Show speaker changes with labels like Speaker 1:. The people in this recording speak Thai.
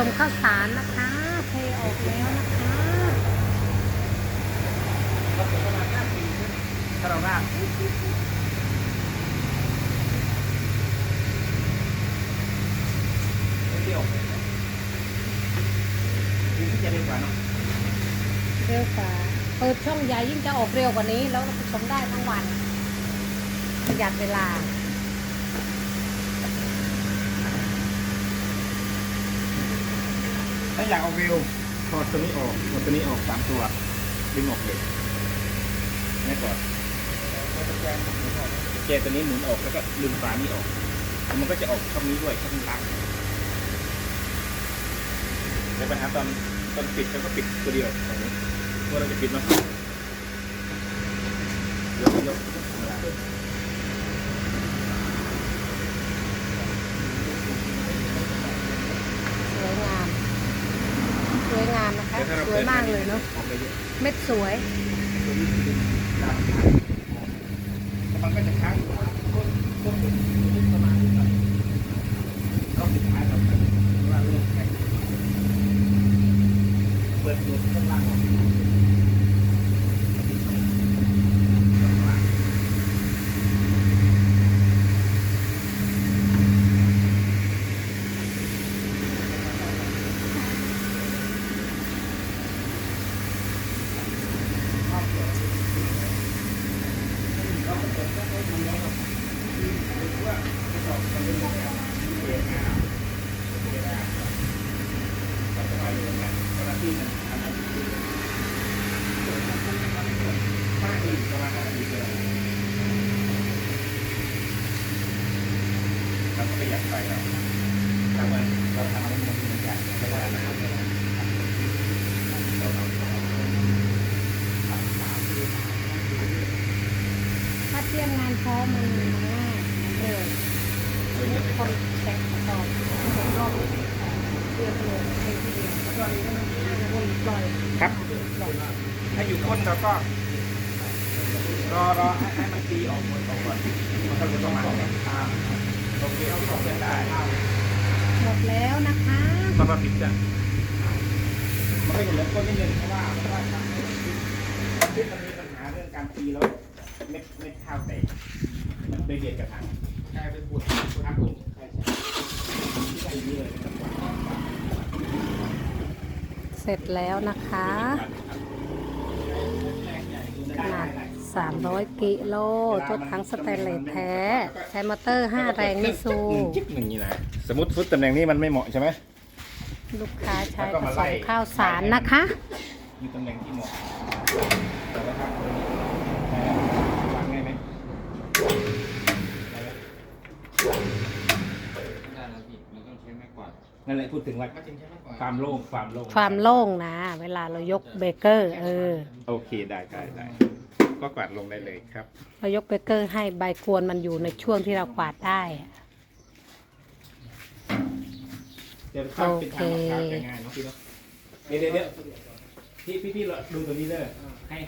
Speaker 1: สมข้าวสารนะคะเทออกแล้วนะคะ
Speaker 2: เป็นประมาณห้าปีถ้าเราลากเที่ยวนี่จะเร็วกว่าเนาะ
Speaker 1: เร็วกว่าเปิดช่องใหญ่ยิ่งจะออกเร็วกว่านี้ แล้วเราผสมได้ทั้งวันประหยัดเวลา
Speaker 2: ถ้าอยากเอาวิวถอดตัวนี้ออกถอดตัวนี้ออกสามตัวดึงออกเลยนี่ก่อนแกตัวนี้หมุนออกแล้วก็ดึงฝานี้ออกมันก็จะออกช่องนี้ด้วยช่องล่างแต่ปัญหาตอนตอนปิดแล้วก็ปิดตัวเดียวตรงนี้ว่าเราจะปิดเนาะยกยก
Speaker 1: สวยงาม สวยงามนะคะ
Speaker 2: แต่ถ้าเรา
Speaker 1: สวยมากเลยเนาะ
Speaker 2: เม็
Speaker 1: ดสวย
Speaker 2: มันก็จะค้างอยู่ก้นก้นประมาณนี้ก่อนรอบสุดท้ายเราจะว่าเรื่องแข็งเปิดดูข้างล่างออก เราก็ประหยัดไฟเราถ้ามันเราทำให้มันเหมือนกันไม่ว่านะครับเราเอา
Speaker 1: ถ้าเตรียมงานพร้อมมันง่ายเร็ว
Speaker 2: โดย
Speaker 1: นี่
Speaker 2: จะไม่
Speaker 1: คนแต่งประกอบผมรอบเรียมเลยเองทีเดียว
Speaker 2: ครับถ้าอยู่ก้นเราก็รอรอให้ให้มันตีออกหมดออกก่อนมันก็จะประมาณนี้ครับโอเคเอาสองเส้นได้
Speaker 1: หมดแล้วนะคะ
Speaker 2: ตอนเราปิดจะมันก็อยู่เหลือก้นนิดนึงเพราะว่าเพราะว่าทำให้มันปิดมันปิดมันมีปัญหาเรื่องการตีแล้วเม็ดเม็ดข้าวแตกมันไปเบียดกระถางกลายเป็นปวดปวดอัพลงใช่ใช่ที่ได้อย่างนี้เลยนะครับ
Speaker 1: เสร็จแล้วนะคะขนาด300 กิโลตัวถังสแตนเลสแท้ ใช้มอเตอร์ 5 แรงมิซู
Speaker 2: หนึ่งจิ๊กหนึ่งนี่นะสมมติฟุตตำแหน่งนี้มันไม่เหมาะใช่ไหม
Speaker 1: ลูกค้าใช้
Speaker 2: แล้วก็
Speaker 1: ผ
Speaker 2: มา
Speaker 1: ส
Speaker 2: ไล่
Speaker 1: มข้าวสารนะคะ
Speaker 2: มีตำแหน่งที่เหมาะแต่ละครับวางง่ายไหมได้ไหม
Speaker 3: ได้แล้วพี่มันต้องใช้ไม้กวาด
Speaker 2: นั่นแหละพูดถึงว่า
Speaker 3: ก็จริงใช้ไม้กวาด
Speaker 2: ความโล่งความโล่ง
Speaker 1: ความโล่งนะ เวลาเรายกเบเกอร์ เออ
Speaker 2: โอเคได้ได้ได้ก็กวาดลงได้เลยครับ
Speaker 1: เรายกเบเกอร์ให้ใบกวนมันอยู่ในช่วงที่เรากวาดได้อะ
Speaker 2: เดี๋ยวข้ามเป็นทางมะพร้าวจะง่ายเนาะพี่เนาะเดี๋ยวเดี๋ยวเดี๋ยวพี่พี่พี่ดูตัวนี้เด้อ